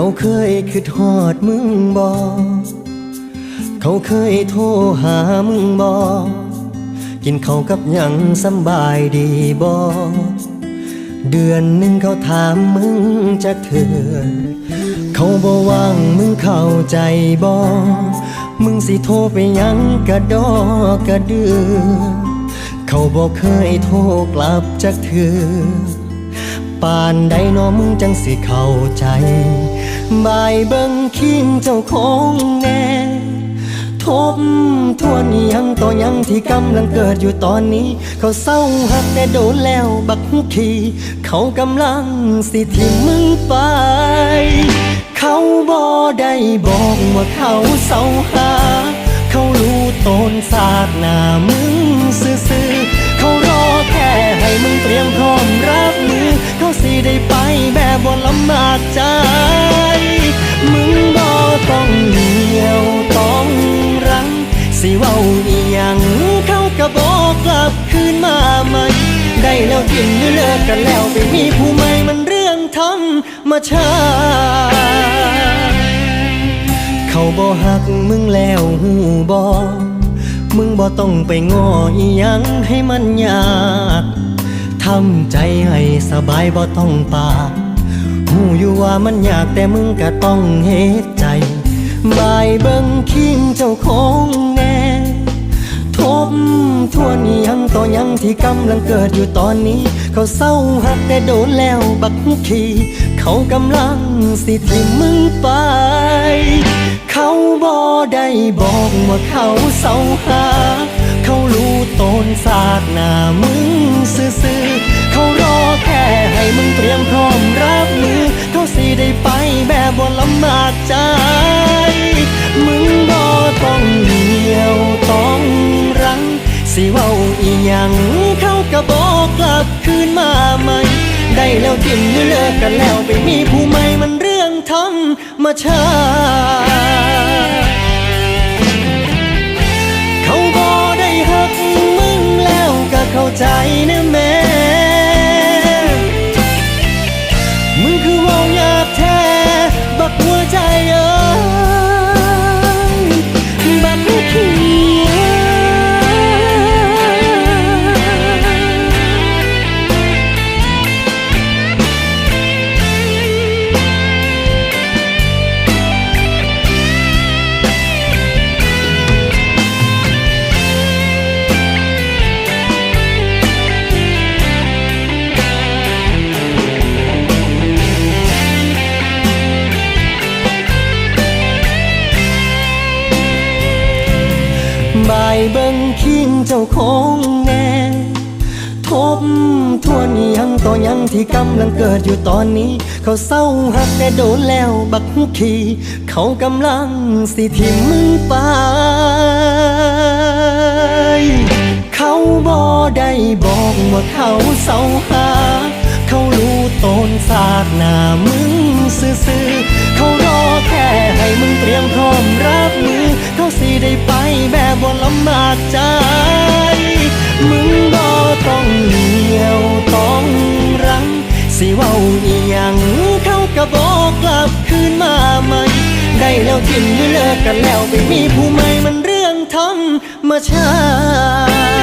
เขาเคยคิดฮอดมึงบอเขาเคยโทรหามึงบอกินเขาวกับหยังสำบายดีบอเดือนหนึ่งเขาถามมึงจากเธอเขาบอกว่างมึงเข้าใจบอมึงสิโทรไปยังกระดอกระเดือ เขาบอกเคยโทรกลับจากเธอ ปานใดเนอมึงจังสิเข้าใจ บายเบิ่งคิงเจ้าของแน่ทบทวนยังต่อยังที่กำลังเกิดอยู่ตอนนี้ เขาเศร้าหักแต่โดนแล้วบักหุขีเขากำลังสิทิมมึงไป เขาบ่ได้บอกว่าเขาเศร้าหาเขารู้ตนศาสตร์หน้ามึงซื่อๆเขารอแค่ให้มึงเตรียมพร้อม ไปแบบบ่ลำบากใจ มึงบ่ต้องเหนียวต้องรัง สิเว้าอีหยังเขาก็บอกกลับคืนมาใหม่ได้แล้วกินหรือเลิกกันแล้วไปมีผู้ใหม่มันเรื่องธรรมชาติเขาบ่หักมึงแล้วหูบอมึงบ่ต้องไปง้ออีหยังให้มันยาก ทำใจให้สบายบ่ต้องปากหูอยู่ว่ามันยากแต่มึงก็ต้องเฮ็ดใจบายเบิ่งคิงเจ้าของแน่ทบทวนยังต่อยังที่กำลังเกิดอยู่ตอนนี้ เขาเศร้าหักแต่โดนแล้วบักหุกขีเขากำลังสิทิมมึงไป เขาบ่ได้บอกว่าเขาเศร้าหา เขารู้ตนศาสตร์หน้ามึงซื่อๆเขารอแค่ให้มึงเตรียมพร้อมรับมือเขาสิได้ไปแบบบ่ลำบากใจ มึงบ่ต้องเหนียวต้องรัง สิเว้าอีหยังเขาก็บอกกลับคืนมาใหม่ ได้แล้วทิมหรือเลิกกันแล้วไปมีผู้ใหม่มันเรื่องธรรมชาติ บายเบิ่งคิงเจ้าของแน่ทบทวนยังต่อยังที่กำลังเกิดอยู่ตอนนี้ เขาเศร้าหักแต่โดนแล้วบักหุกขีเขากำลังสิทิมมึงไป เขาบ่ได้บอกว่าเขาเศร้าหา เขารู้ตนศาสตร์หน้ามึงซื่อๆเขารอแค่ให้มึงเตรียมพร้อมรับมือ ได้ไปแบบบ่ลำบากใจ มึงบ่ต้องเหนียวต้องรัง สิเว้าอีหยังเขาก็บอกกลับคืนมาใหม่ ได้แล้วทิมหรือเลิกกันแล้วไปมีผู้ใหม่มันเรื่องธรรมชาติ